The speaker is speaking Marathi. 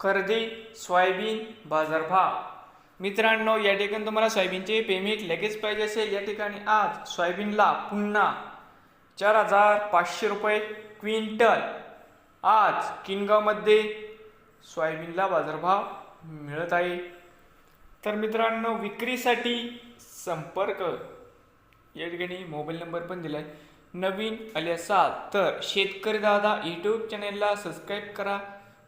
खरेदी सोयाबीन बाजारभाव. मित्रांनो या ठिकाणी तुम्हाला सोयाबीनचे पेमेंट लगेच पाहिजे असेल. या ठिकाणी आज सोयाबीनला पुन्हा चार हजार पाचशे रुपये क्विंटल. आज किनगावमध्ये सोयाबीनला बाजारभाव मिळत आहे. तर मित्रांनो विक्रीसाठी संपर्क. या ठिकाणी मोबाईल नंबर पण दिला आहे नवीन आले असाल तर शेतकरी दादा यूट्यूब चॅनेलला सबस्क्राईब करा.